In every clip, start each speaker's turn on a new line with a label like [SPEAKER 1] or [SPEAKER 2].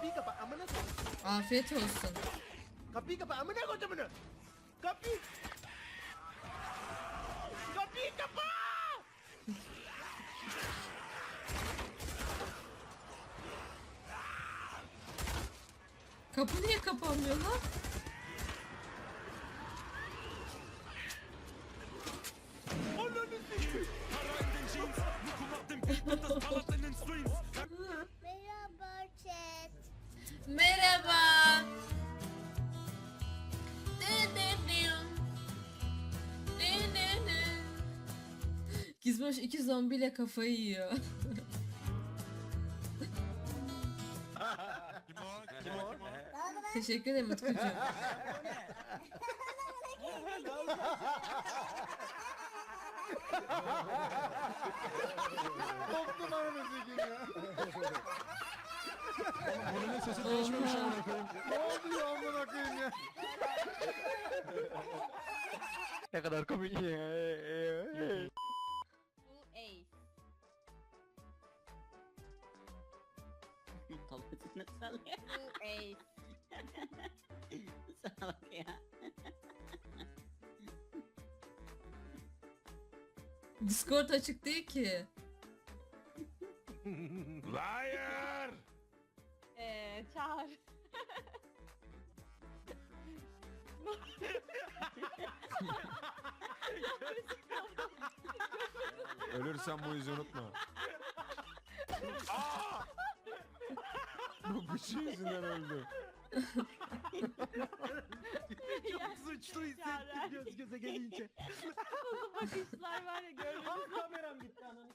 [SPEAKER 1] Kapıyı kapa amına koy.
[SPEAKER 2] Afiyet olsun.
[SPEAKER 1] Kapıyı kapa amına koydumunu. Kapıyı. Kapıyı kapa.
[SPEAKER 2] Kapı niye kapanmıyor lan?
[SPEAKER 1] Ananı sikeyim.
[SPEAKER 3] Merhaba.
[SPEAKER 2] Gizmoş iki zombiyle kafayı yiyor.
[SPEAKER 4] Kim o? Kim o?
[SPEAKER 2] Teşekkür ederim Utkucuğum.
[SPEAKER 1] Ananı sikeyim ya.
[SPEAKER 5] Bunun sesi değişmemiş amına koyayım.
[SPEAKER 1] Ne oldu ya amına koyayım ya?
[SPEAKER 5] Ne kadar komik ya.
[SPEAKER 6] Bu Ace.
[SPEAKER 7] Kafasını sallıyor.
[SPEAKER 6] Bu.
[SPEAKER 7] Sana bak ya.
[SPEAKER 2] Discord açık değil ki.
[SPEAKER 4] Liar!
[SPEAKER 5] Ölürsen bu yüzü unutma. bu bıçı yüzünden öldü.
[SPEAKER 1] Çok suçlu hissettim göz göze gelince.
[SPEAKER 6] Nasıl bakışlar var ya gördünüz mü?
[SPEAKER 1] Kameram gitti ananı.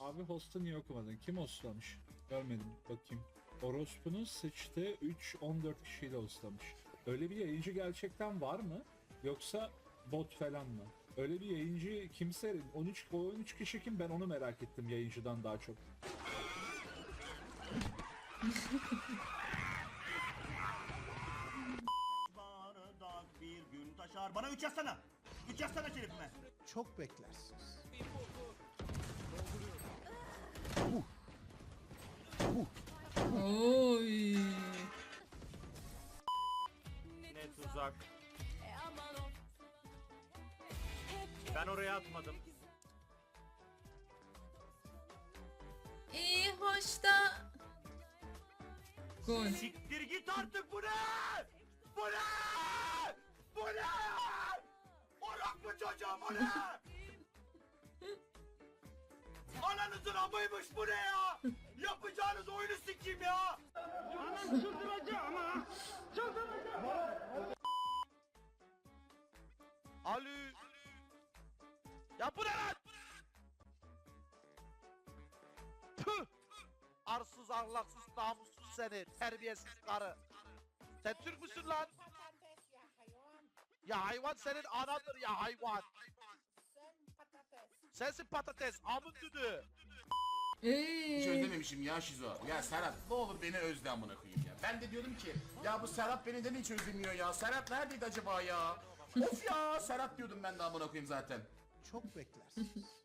[SPEAKER 8] Abi host'u niye okumadın? Kim hostlamış? Görmedim. Bakayım. Orospu'nun sıçtı 3-14 kişiyle hostlamış. Öyle bir yayıncı gerçekten var mı? Yoksa bot falan mı? Öyle bir yayıncı kimse 13 o 13 kişi kim ben onu merak ettim yayıncıdan daha çok.
[SPEAKER 9] Bardak bir gün taşar. Bana üç yazsana. Üç yazsana şerifime.
[SPEAKER 1] Çok beklersiniz.
[SPEAKER 2] Oy.
[SPEAKER 9] Ne tuzak. Ben oraya atmadım.
[SPEAKER 2] İyi hoş da. Gol.
[SPEAKER 9] Siktir git artık bu ne? Bu ne? Bu ne? Orak mı çocuğum bu ne? Ananızın amıymış bu ne ya? Yapacağınız oyunu sikeyim ya. Anam çıldıracağım ha. Çıldıracağım. Ali. Ya bu ne lan? Tüh! Arsız, ahlaksız, namussuz seni, terbiyesiz karı. Sen Türk müsün lan? Ya hayvan senin anadır ya hayvan. Sensin patates, amın düdü.
[SPEAKER 2] Ey.
[SPEAKER 10] Hiç özlememişim ya Şizo. Ya Serhat ne olur beni özle amına koyayım ya. Ben de diyordum ki ya bu Serhat beni neden hiç özlemiyor ya? Serhat neredeydi acaba ya? Of ya Serhat diyordum ben de amına koyayım zaten.
[SPEAKER 1] Çok beklersiniz.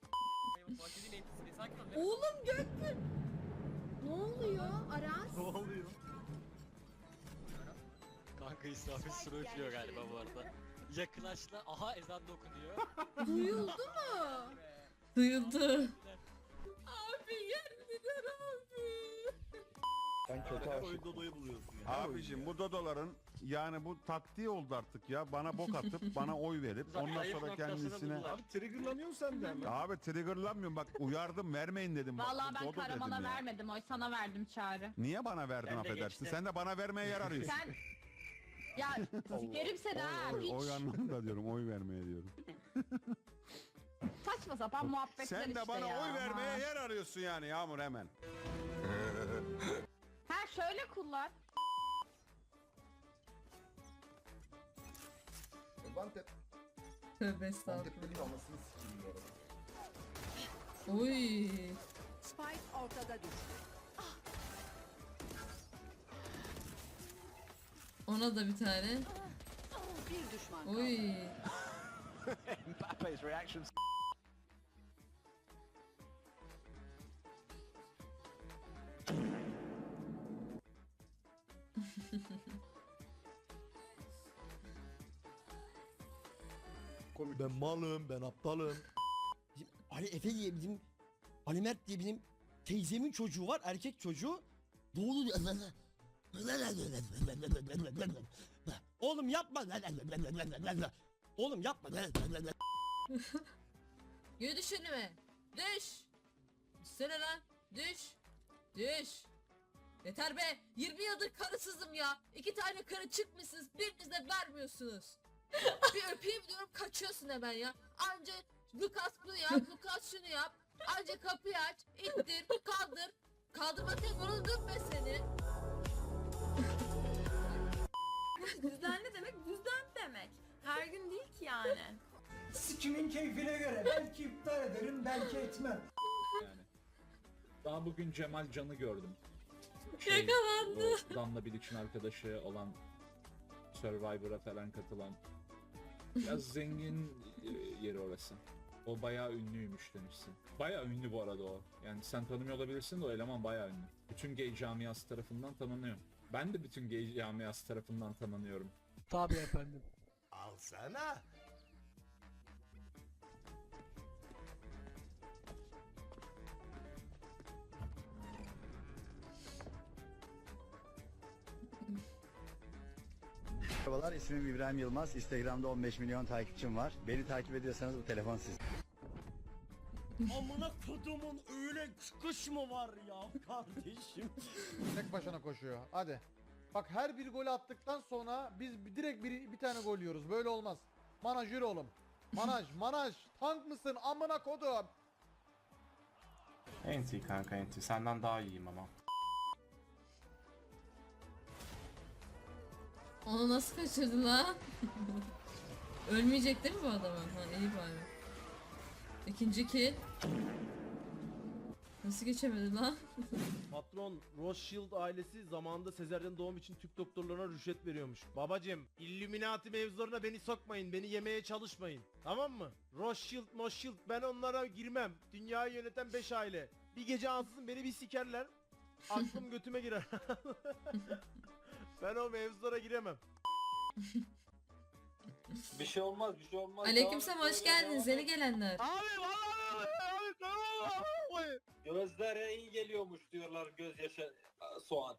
[SPEAKER 6] Oğlum Gökbür. Ne oluyor Aras?
[SPEAKER 9] Ne oluyor?
[SPEAKER 11] Kanka İsrafil sıra üflüyor galiba bu arada. Yakınlaştı. Aha ezan da okunuyor.
[SPEAKER 6] Duyuldu mu?
[SPEAKER 2] Duyuldu.
[SPEAKER 5] Ben kötü
[SPEAKER 9] Koy Dodo'yu buluyorsun ya.
[SPEAKER 5] Abicim bu dodoların yani bu taktiği oldu artık ya. Bana bok atıp bana oy verip ondan sonra
[SPEAKER 11] noktasını
[SPEAKER 5] kendisine...
[SPEAKER 11] buldular.
[SPEAKER 8] Triggerlanıyorsun sen de.
[SPEAKER 5] Abi triggerlanmıyorum bak uyardım vermeyin dedim. bak,
[SPEAKER 6] Vallahi ben
[SPEAKER 5] dodo dedim
[SPEAKER 6] Karaman'a
[SPEAKER 5] ya.
[SPEAKER 6] vermedim. Oy sana verdim Çağrı.
[SPEAKER 5] Niye bana verdin
[SPEAKER 11] Ben de
[SPEAKER 5] affedersin?
[SPEAKER 11] geçtim.
[SPEAKER 5] Sen de bana vermeye yer arıyorsun.
[SPEAKER 6] Sen... Ya sikerim seni ha
[SPEAKER 5] Oy, oy
[SPEAKER 6] hiç.
[SPEAKER 5] anlamında diyorum oy vermeye diyorum.
[SPEAKER 6] Saçma sapan muhabbetler
[SPEAKER 5] Sen de
[SPEAKER 6] işte
[SPEAKER 5] bana
[SPEAKER 6] ya.
[SPEAKER 5] oy vermeye
[SPEAKER 6] aman.
[SPEAKER 5] yer arıyorsun yani Yağmur hemen.
[SPEAKER 6] Ha şöyle kullan.
[SPEAKER 10] Vantep,
[SPEAKER 2] Tövbe estağfurullah.
[SPEAKER 10] Vantep'te anasını sikeyim bu arada.
[SPEAKER 2] Oy.
[SPEAKER 3] Spike ortada düştü.
[SPEAKER 2] Ona da bir tane.
[SPEAKER 3] Bir düşman
[SPEAKER 2] Oy.
[SPEAKER 9] Mbappe's reactions. Ben malım, ben aptalım. Bizim Ali Efe diye bizim Ali Mert diye bizim teyzemin çocuğu var, erkek çocuğu. Doğulu Oğlum yapma. Oğlum yapma.
[SPEAKER 2] Yürü düş önüme. Düş. Düşsene lan. Düş. Düş. Yeter be. 20 yıldır karısızım ya. İki tane karı çıkmışsınız. Biriniz de vermiyorsunuz. bir öpeyim diyorum kaçıyorsun hemen ya. Anca Lukas bunu yap. Lukas şunu yap. Anca kapıyı aç. ittir. Kaldır. Kaldırmaktan yoruldum ben seni.
[SPEAKER 12] Düzen ne demek? Düzen demek. Her gün değil ki yani.
[SPEAKER 9] Sikimin keyfine göre belki iptal ederim, belki etmem.
[SPEAKER 8] Yani. Daha bugün Cemal Can'ı gördüm.
[SPEAKER 2] Yakalandı.
[SPEAKER 8] o Damla Bilic'in arkadaşı olan Survivor'a falan katılan. Biraz zengin e, yeri orası. O bayağı ünlüymüş demişsin. Bayağı ünlü bu arada o. Yani sen tanımıyor olabilirsin de o eleman bayağı ünlü. Bütün gay camiası tarafından tanınıyor. Ben de bütün gay camiası tarafından tanınıyorum.
[SPEAKER 9] Tabii efendim.
[SPEAKER 13] Alsana.
[SPEAKER 14] Merhabalar ismim İbrahim Yılmaz. Instagram'da 15 milyon takipçim var. Beni takip ediyorsanız bu telefon sizin.
[SPEAKER 9] Amına kodumun öyle çıkış mı var ya kardeşim?
[SPEAKER 15] Tek başına koşuyor. Hadi. Bak her bir gol attıktan sonra biz direkt bir, bir tane gol yiyoruz. Böyle olmaz. Manaj yürü oğlum. Manaj, manaj. Tank mısın? Amına kodum.
[SPEAKER 10] Enti kanka enti. Senden daha iyiyim ama.
[SPEAKER 2] Onu nasıl kaçırdın lan? Ölmeyecek değil mi bu adamın? Ha iyi bari. İkinci kill. Nasıl geçemedi lan?
[SPEAKER 9] Patron Rothschild ailesi zamanında Sezaryen doğum için Türk doktorlarına rüşvet veriyormuş. Babacım Illuminati mevzularına beni sokmayın. Beni yemeye çalışmayın. Tamam mı? Rothschild, Mothschild ben onlara girmem. Dünyayı yöneten 5 aile. Bir gece ansızın beni bir sikerler. Aklım götüme girer. ben o mevzulara giremem.
[SPEAKER 16] Bir şey olmaz bir şey olmaz.
[SPEAKER 2] Aleykümselam hoş geldiniz yeni gelenler.
[SPEAKER 9] Abi vallahi abi.
[SPEAKER 16] Gözlere iyi geliyormuş diyorlar gözyaşı soğan.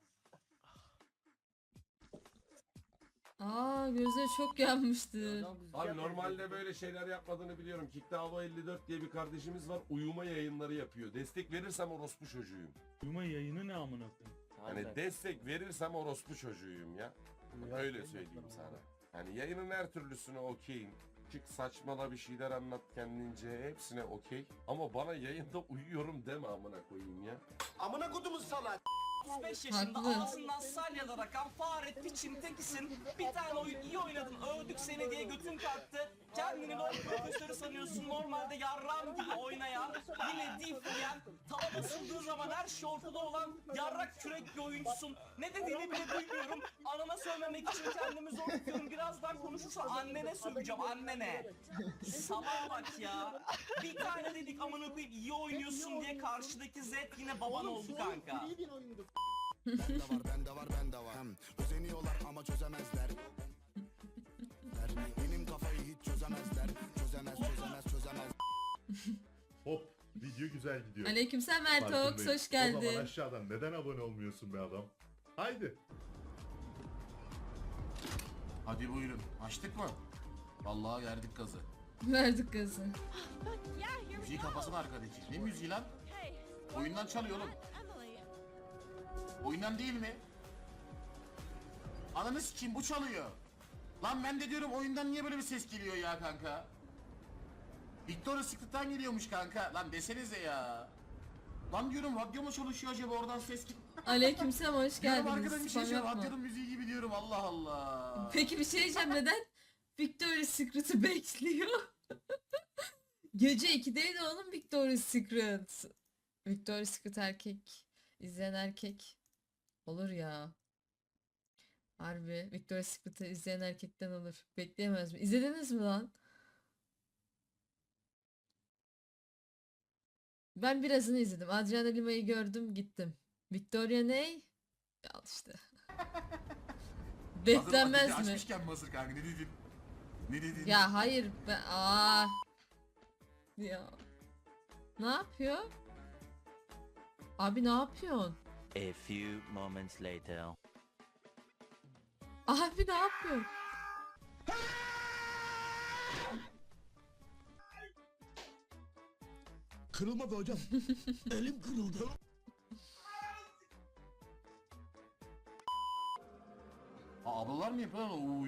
[SPEAKER 2] Aa gözleri çok yanmıştı.
[SPEAKER 13] Abi normalde böyle şeyler yapmadığını biliyorum. Kickdavo 54 diye bir kardeşimiz var. Uyuma yayınları yapıyor. Destek verirsem orospu çocuğuyum.
[SPEAKER 9] Uyuma yayını ne amına koyayım?
[SPEAKER 13] Hani destek verirsem orospu çocuğuyum ya. Öyle söyleyeyim sana. Hani yayının her türlüsüne okeyim. Çık saçmala bir şeyler anlat kendince hepsine okey. Ama bana yayında uyuyorum deme amına koyayım ya.
[SPEAKER 9] Amına kodumuz salak.
[SPEAKER 2] 35 yaşında Haklı.
[SPEAKER 16] ağzından salyalar akan fare piçin tekisin. Bir tane oyun iyi oynadın övdük seni diye götün kalktı. Kendini LoL profesörü normalde yarram gibi oynayan yine diyen tava basıldığı zaman her şey ortada olan yarrak kürek bir oyuncusun. Ne dediğini bile duymuyorum. Anama söylemek için kendimi zor tutuyorum. Birazdan konuşursa annene söyleyeceğim annene. Salağa bak ya. Bir tane dedik amına koyayım iyi oynuyorsun diye karşıdaki Z yine baban oldu kanka.
[SPEAKER 14] Bende var, bende var, bende var. Özeniyorlar ama çözemezler. Benim kafayı hiç çözemezler.
[SPEAKER 13] Hop video güzel gidiyor.
[SPEAKER 2] Aleykümselam Ertox hoş geldin.
[SPEAKER 13] aşağıdan neden abone olmuyorsun be adam? Haydi.
[SPEAKER 10] Hadi buyurun. Açtık mı? Vallahi verdik gazı.
[SPEAKER 2] Verdik gazı.
[SPEAKER 10] Müziği kafasına arkadaki. Ne müziği lan? Oyundan çalıyor oğlum. Oyundan değil mi? Ananı sikeyim bu çalıyor. Lan ben de diyorum oyundan niye böyle bir ses geliyor ya kanka? Victoria's Secret'tan geliyormuş kanka. Lan desenize ya. Lan diyorum radyo mu çalışıyor acaba oradan ses git.
[SPEAKER 2] Aleykümselam hoş
[SPEAKER 10] Diyorum arkadan
[SPEAKER 2] geldiniz.
[SPEAKER 10] bir şey
[SPEAKER 2] Spam
[SPEAKER 10] şey
[SPEAKER 2] yapma.
[SPEAKER 10] radyonun müziği gibi diyorum Allah Allah.
[SPEAKER 2] Peki bir şey diyeceğim neden? Victoria's Secret'ı bekliyor. Gece 2'deydi oğlum Victoria's Secret. Victoria's Secret erkek. İzleyen erkek. Olur ya. Harbi Victoria's Secret'ı izleyen erkekten olur. Bekleyemez mi? İzlediniz mi lan? Ben birazını izledim. Adriana Lima'yı gördüm gittim. Victoria ney? Al işte. Beklenmez mi?
[SPEAKER 10] Açmışken mi hazır kanka ne dedin? Ne dedin?
[SPEAKER 2] Ya hayır ben aa. Ya. Ne yapıyor? Abi ne yapıyorsun?
[SPEAKER 6] A few moments later.
[SPEAKER 2] Abi ne yapıyorsun?
[SPEAKER 1] Kırılmadı hocam. Elim kırıldı.
[SPEAKER 10] Aa, ablalar mı yapıyor lan o.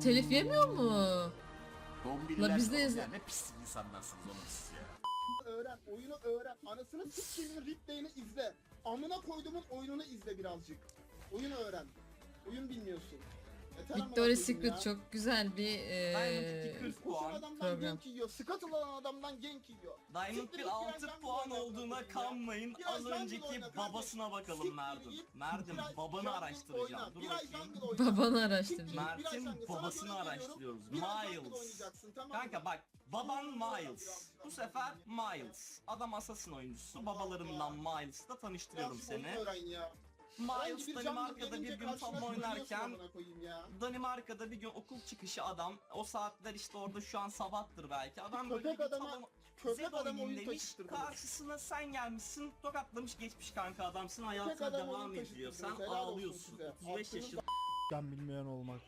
[SPEAKER 2] Telif yemiyor mu?
[SPEAKER 10] Dombiller
[SPEAKER 2] La biz de
[SPEAKER 10] oğlum
[SPEAKER 2] izle-
[SPEAKER 10] ya, Ne pis insanlarsınız oğlum siz ya.
[SPEAKER 1] öğren, oyunu öğren. Anasını siktiğimin replay'ini izle. Amına koyduğumun oyununu izle birazcık. Oyun öğren. Oyun bilmiyorsun.
[SPEAKER 2] Victoria's
[SPEAKER 1] ya.
[SPEAKER 2] Secret çok güzel bir
[SPEAKER 16] Diamond
[SPEAKER 2] eee
[SPEAKER 16] 2 40
[SPEAKER 1] Koşan
[SPEAKER 16] puan.
[SPEAKER 1] adamdan
[SPEAKER 2] program.
[SPEAKER 1] gank yiyor. Scuttle adamdan gank yiyor.
[SPEAKER 16] Diamond
[SPEAKER 1] Siktir
[SPEAKER 16] 1
[SPEAKER 1] git
[SPEAKER 16] 6
[SPEAKER 1] biraz
[SPEAKER 16] puan olduğuna
[SPEAKER 1] ya.
[SPEAKER 16] kanmayın.
[SPEAKER 1] Biraz
[SPEAKER 16] Az önceki
[SPEAKER 1] oyna kardeşim.
[SPEAKER 16] babasına bakalım
[SPEAKER 1] Siktir git, biraz
[SPEAKER 16] babanı araştıracağım.
[SPEAKER 1] oyna,
[SPEAKER 16] Dur
[SPEAKER 1] biraz
[SPEAKER 16] bakayım.
[SPEAKER 1] jungle oyna.
[SPEAKER 2] Babanı
[SPEAKER 1] Siktir
[SPEAKER 2] araştıracağım.
[SPEAKER 1] git, biraz
[SPEAKER 16] Mert'in
[SPEAKER 1] jungle. Sana
[SPEAKER 16] babasını
[SPEAKER 1] göre veriyorum.
[SPEAKER 16] araştırıyoruz.
[SPEAKER 1] Biraz jungle
[SPEAKER 16] Miles.
[SPEAKER 1] oynayacaksın, tamam mı?
[SPEAKER 16] Kanka bak baban Miles. Bu sefer Miles. Adam Assassin oyuncusu. Babalarından Miles'la tanıştırıyorum
[SPEAKER 1] Biraz oyun
[SPEAKER 16] seni.
[SPEAKER 1] öğren ya.
[SPEAKER 16] Miles Danimarka'da bir gün
[SPEAKER 1] çıkıyorsun
[SPEAKER 16] oynarken. Danimarka'da bir gün okul çıkışı adam o saatler işte orada şu an sabahtır belki adam böyle
[SPEAKER 1] Köpek
[SPEAKER 16] bir
[SPEAKER 1] adama-
[SPEAKER 16] tadım
[SPEAKER 1] köpek adam oyun
[SPEAKER 16] demiş karşısına sen gelmişsin tokatlamış geçmiş kanka adamsın hayatına
[SPEAKER 1] adam
[SPEAKER 16] devam ediyor sen ağlıyorsun
[SPEAKER 1] size.
[SPEAKER 16] 35
[SPEAKER 1] Attığınız
[SPEAKER 16] yaşında
[SPEAKER 15] Ben bilmeyen olmak.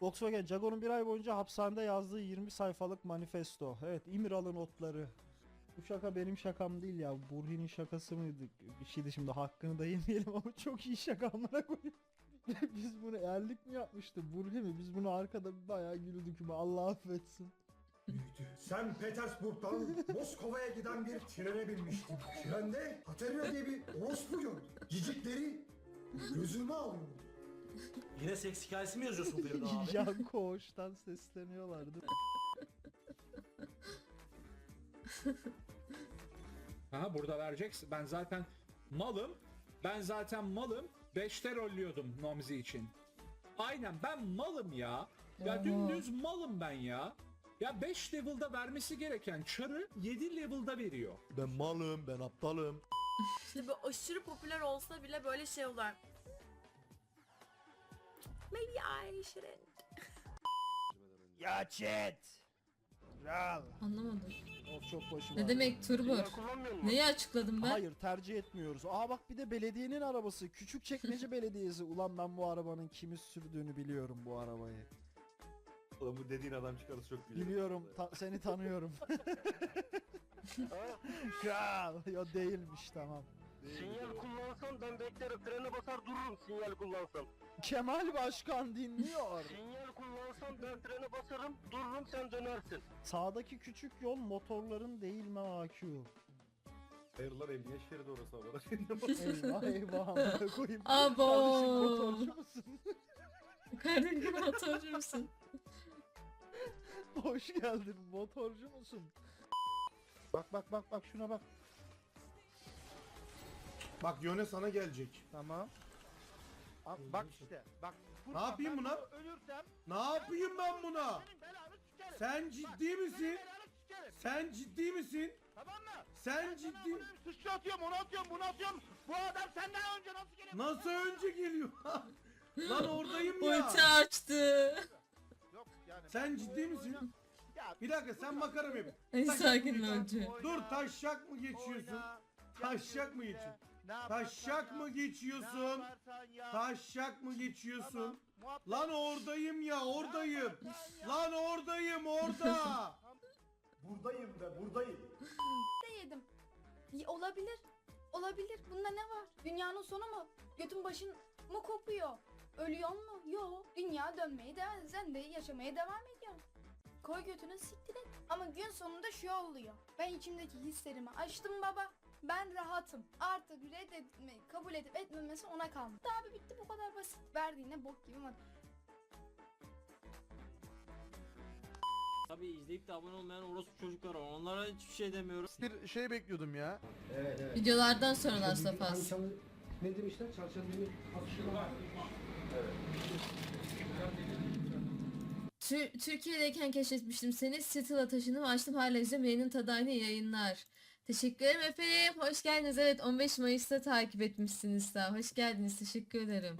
[SPEAKER 15] Volkswagen Jaguar'ın bir ay boyunca hapishanede yazdığı 20 sayfalık manifesto. Evet İmralı notları. Bu şaka benim şakam değil ya. Burhi'nin şakası mıydı? Bir şeydi şimdi hakkını da yemeyelim ama çok iyi şaka amına koyayım. Biz bunu erlik mi yapmıştı? Burhi mi? Biz bunu arkada bayağı güldük mü? Allah affetsin.
[SPEAKER 1] Sen Petersburg'dan Moskova'ya giden bir trene binmiştin. Trende Katerina diye bir orospu gördüm. Cicikleri gözüme alıyor.
[SPEAKER 17] Yine seks hikayesi mi yazıyorsun Feride abi?
[SPEAKER 15] Jan Koğuş'tan sesleniyorlardı.
[SPEAKER 8] Aha burada vereceksin. Ben zaten malım. Ben zaten malım. 5'te rolluyordum Nomzi için. Aynen ben malım ya. Ya dümdüz malım ben ya. Ya 5 level'da vermesi gereken çarı 7 level'da veriyor.
[SPEAKER 15] Ben malım, ben aptalım.
[SPEAKER 12] İşte böyle aşırı popüler olsa bile böyle şey olur. Maybe I shouldn't.
[SPEAKER 15] Ya chat. Kral.
[SPEAKER 2] Anlamadım.
[SPEAKER 15] Of çok başım
[SPEAKER 2] Ne
[SPEAKER 15] ağrıyor.
[SPEAKER 2] demek turbur? Neyi açıkladım ben?
[SPEAKER 15] Hayır tercih etmiyoruz. Aa bak bir de belediyenin arabası. Küçükçekmece Belediyesi. Ulan ben bu arabanın kimi sürdüğünü biliyorum bu arabayı.
[SPEAKER 14] Oğlum bu dediğin adam çıkarsa çok
[SPEAKER 15] Biliyorum. ta- seni tanıyorum. Kral. Ya değilmiş tamam.
[SPEAKER 1] Sinyal kullansan ben beklerim frene basar dururum sinyal kullansam.
[SPEAKER 15] Kemal Başkan dinliyor.
[SPEAKER 1] Sinyal kullansan ben frene basarım dururum sen dönersin.
[SPEAKER 15] Sağdaki küçük yol motorların değil mi AQ?
[SPEAKER 14] Hayırlar emniyet şeridi orası ama.
[SPEAKER 15] eyvah eyvah amına koyayım.
[SPEAKER 2] Abo.
[SPEAKER 15] Kardeşim motorcu musun?
[SPEAKER 2] Kardeşim motorcu musun?
[SPEAKER 15] Hoş geldin. Motorcu musun? Bak bak bak bak şuna bak.
[SPEAKER 1] Bak Yone sana gelecek.
[SPEAKER 15] Tamam. Bak, bak işte. Bak.
[SPEAKER 1] Ne yapayım buna?
[SPEAKER 15] Ölürsem
[SPEAKER 1] Ne yapayım ben buna? Sen ciddi misin? Sen ciddi misin?
[SPEAKER 15] Tamam mı?
[SPEAKER 1] Sen ciddi
[SPEAKER 15] Sıçra atıyorum, onu atıyorum, bunu atıyorum. Bu adam senden önce nasıl geliyor?
[SPEAKER 1] Nasıl önce geliyor? Lan oradayım ya.
[SPEAKER 2] Ulti açtı.
[SPEAKER 15] Yok yani.
[SPEAKER 1] Sen ciddi misin?
[SPEAKER 15] Ya
[SPEAKER 1] Bir dakika sen makara mı yapıyorsun?
[SPEAKER 2] En sakin
[SPEAKER 1] geçiyorsun? Dur taşak mı geçiyorsun? Taşak mı geçiyorsun? Taşak mı geçiyorsun? Taşak mı geçiyorsun? Lan oradayım ya oradayım. Lan oradayım orada. Buradayım be buradayım.
[SPEAKER 12] de yedim. Y- Olabilir. Olabilir. Bunda ne var? Dünyanın sonu mu? Götün başın mı kopuyor? Ölüyor mu? Yok. Dünya dönmeye devam. Sen de yaşamaya devam ediyorsun. Koy götünü siktir et. Ama gün sonunda şu oluyor. Ben içimdeki hislerimi açtım baba. Ben rahatım. Artık reddetme, kabul edip etmemesi ona kalmış. Abi bitti bu kadar basit. Verdiğine bok gibi ama
[SPEAKER 17] Tabii izleyip de abone olmayan orospu çocuklar var. Onlara hiçbir şey demiyorum.
[SPEAKER 15] Bir şey bekliyordum ya.
[SPEAKER 2] Videolardan sonra Last of Us.
[SPEAKER 1] Ne demişler? Çarşamba günü
[SPEAKER 2] Tü- Türkiye'deyken keşfetmiştim seni. Seattle'a taşındım açtım hala izliyorum yayının tadı aynı yayınlar. Teşekkür ederim efendim. Hoş geldiniz. Evet 15 Mayıs'ta takip etmişsiniz daha. Hoş geldiniz. Teşekkür ederim.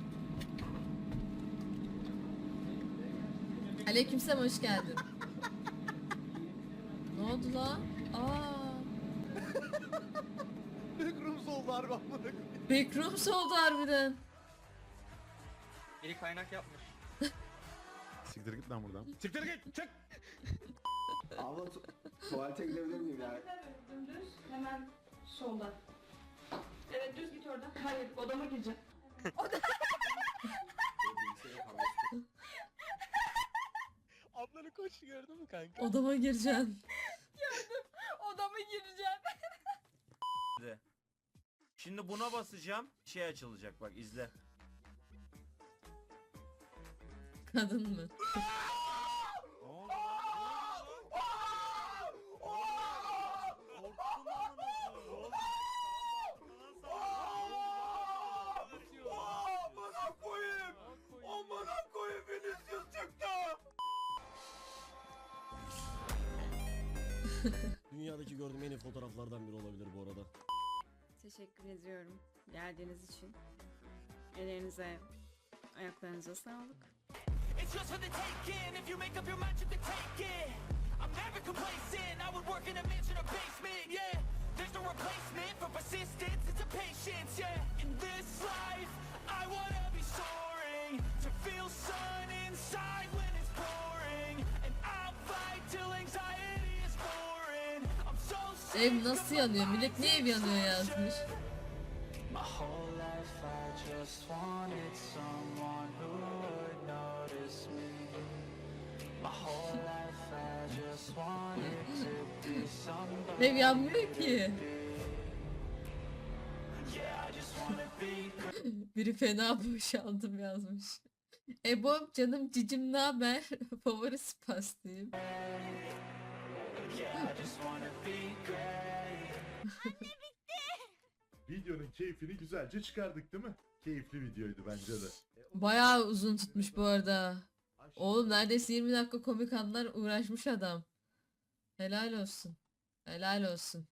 [SPEAKER 2] Aleykümselam hoş geldin. ne oldu la? Aa,
[SPEAKER 9] Backrooms oldu harbi amına
[SPEAKER 2] backrooms oldu harbiden.
[SPEAKER 18] Biri kaynak yapmış.
[SPEAKER 5] Siktir git lan buradan.
[SPEAKER 19] Siktir git çık.
[SPEAKER 14] Abla tuvalete gidebilir miyim ya?
[SPEAKER 13] Hemen solda. Evet düz git oradan. Hayır odama gireceğim.
[SPEAKER 9] Ablanı koş gördün mü kanka?
[SPEAKER 2] Odama gireceksin.
[SPEAKER 13] Odama gireceğim.
[SPEAKER 20] Şimdi buna basacağım. Şey açılacak bak izle.
[SPEAKER 2] Kadın mı?
[SPEAKER 21] Dünyadaki gördüğüm en iyi fotoğraflardan biri olabilir bu arada.
[SPEAKER 4] Teşekkür ediyorum geldiğiniz için. Ellerinize, ayaklarınıza sağlık.
[SPEAKER 18] It's yours for the taking if you make up your mind to take it. I'm never complacent. I would work in a mansion or basement, yeah. There's no replacement for persistence. It's a patience, yeah. In this life, I wanna be soaring to feel sun inside when it's pouring, and I'll fight till anxiety
[SPEAKER 2] Ev nasıl yanıyor? Millet niye ev yanıyor yazmış. Ev yanmıyor ki. Biri fena boşaldım yazmış. Ebom canım cicim ne haber? Favori spastayım.
[SPEAKER 22] Videonun keyfini güzelce çıkardık değil mi? Keyifli videoydu bence de.
[SPEAKER 2] Bayağı uzun tutmuş bu arada. Oğlum neredeyse 20 dakika komik anlar uğraşmış adam. Helal olsun. Helal olsun.